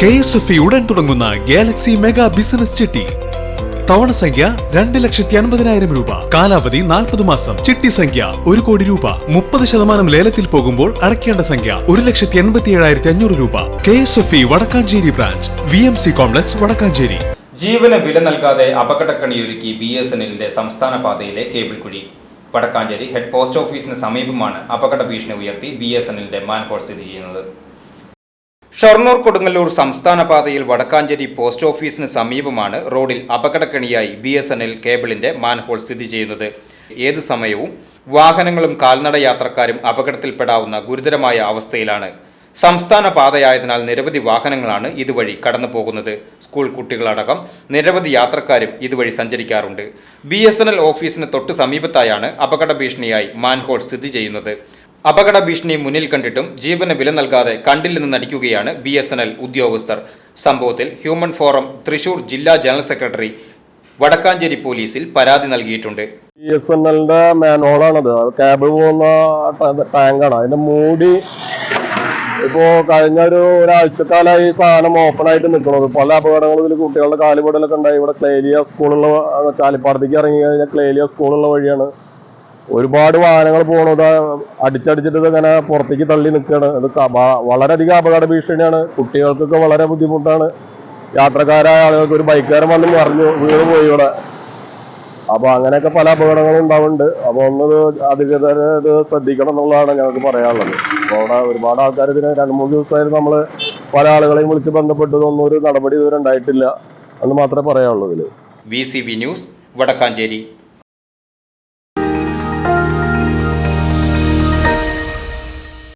K S F ഉടൻ തുടങ്ങുന്ന Galaxy mega business ചിട്ടി. തവണ സംഖ്യ രണ്ട് ലക്ഷത്തി അൻപതിനായിരം രൂപ. കാലാവധി നാൽപ്പത് മാസം. ചിട്ടി സംഖ്യ ഒരു കോടി രൂപ. മുപ്പത് ശതമാനം ലേലത്തിൽ പോകുമ്പോൾ അടയ്ക്കേണ്ട സംഖ്യ ഒരു ലക്ഷത്തി എൺപത്തി ഏഴായിരത്തി അഞ്ഞൂറ് രൂപ. K S F E Vadakkanchery branch. V M C complex Vadakkanchery. ജീവന വില നൽകാതെ അപകടക്കണിയൊരുക്കി ബി എസ് എൻ എല്ലിന്റെ സംസ്ഥാന പാതയിലെ കേബിൾ കുഴി വടക്കാഞ്ചേരി ഹെഡ് പോസ്റ്റ് ഓഫീസിന് സമീപമാണ് അപകട ഭീഷണി ഉയർത്തി ബി എസ് എൻ എല്ലിന്റെ മാൻഹോൾ സ്ഥിതി ചെയ്യുന്നത്. ഷൊർണൂർ കൊടുങ്ങല്ലൂർ സംസ്ഥാന പാതയിൽ വടക്കാഞ്ചേരി പോസ്റ്റ് ഓഫീസിന് സമീപമാണ് റോഡിൽ അപകടക്കണിയായി ബി എസ് എൻ എൽ കേബിളിന്റെ മാൻഹോൾ സ്ഥിതി ചെയ്യുന്നത്. ഏത് സമയവും വാഹനങ്ങളും കാൽനട യാത്രക്കാരും അപകടത്തിൽപ്പെടാവുന്ന ഗുരുതരമായ അവസ്ഥയിലാണ്. സംസ്ഥാന പാതയായതിനാൽ നിരവധി വാഹനങ്ങളാണ് ഇതുവഴി കടന്നു പോകുന്നത് സ്കൂൾ കുട്ടികളടക്കം നിരവധി യാത്രക്കാരും ഇതുവഴി സഞ്ചരിക്കാറുണ്ട്. ബി എസ് എൻ എൽ ഓഫീസിന് തൊട്ട് സമീപത്തായാണ് അപകട ഭീഷണിയായി മാൻഹോൾ സ്ഥിതി ചെയ്യുന്നത്. അപകട ഭീഷണി മുന്നിൽ കണ്ടിട്ടും ജീവന് വില നൽകാതെ കണ്ടില്ലെന്ന് നടിക്കുകയാണ് ബി എസ് എൻ എൽ ഉദ്യോഗസ്ഥർ. സംഭവത്തിൽ ഹ്യൂമൻ ഫോറം തൃശൂർ ജില്ലാ ജനറൽ സെക്രട്ടറി വടക്കാഞ്ചേരി പോലീസിൽ പരാതി നൽകിയിട്ടുണ്ട്. ബി എസ് എൻ എല്ലിന്റെ മാനോളാണത് ക്യാബിൾ പോകുന്ന ടാങ്കാണ്. അതിന്റെ മൂടി ഇപ്പോ കഴിഞ്ഞ ഒരു ഒരാഴ്ചക്കാലായി സാധനം ഓപ്പൺ ആയിട്ട് നിൽക്കുന്നത്. പല അപകടങ്ങളും ഇതിൽ കുട്ടികളുടെ കാലുപടലൊക്കെ ഉണ്ടായി. ഇവിടെ ക്ലേലിയ സ്കൂളുള്ള ചാലിപ്പാടത്തേക്ക് ഇറങ്ങി കഴിഞ്ഞാൽ ക്ലേലിയ സ്കൂളുള്ള വഴിയാണ്. ഒരുപാട് വാഹനങ്ങൾ പോണത് അടിച്ചടിച്ചിട്ട് ഇങ്ങനെ പുറത്തേക്ക് തള്ളി നിൽക്കുകയാണ് അത് വളരെയധികം അപകട ഭീഷണിയാണ്. കുട്ടികൾക്കൊക്കെ വളരെ ബുദ്ധിമുട്ടാണ്. യാത്രക്കാരായ ആളുകൾക്ക് ഒരു ബൈക്കുകാരൻ വന്ന് മറിഞ്ഞു വീണ് പോയി ഇവിടെ. അപ്പൊ അങ്ങനെയൊക്കെ പല അപകടങ്ങളും ഉണ്ടാവുന്നുണ്ട്. അപ്പൊ ഒന്ന് അധികൃതർ ഇത് ശ്രദ്ധിക്കണം എന്നുള്ളതാണ് ഞങ്ങൾക്ക് പറയാനുള്ളത്. അപ്പൊ അവിടെ ഒരുപാട് ആൾക്കാർ ഇതിന് രണ്ട് മൂന്ന് ദിവസമായിട്ട് നമ്മൾ പല ആളുകളെയും വിളിച്ച് ബന്ധപ്പെട്ടതൊന്നും ഒരു നടപടി ഇതുവരെ ഉണ്ടായിട്ടില്ല എന്ന് മാത്രമേ പറയാനുള്ളൂ ഇതിൽ. V C V news Vadakkanchery.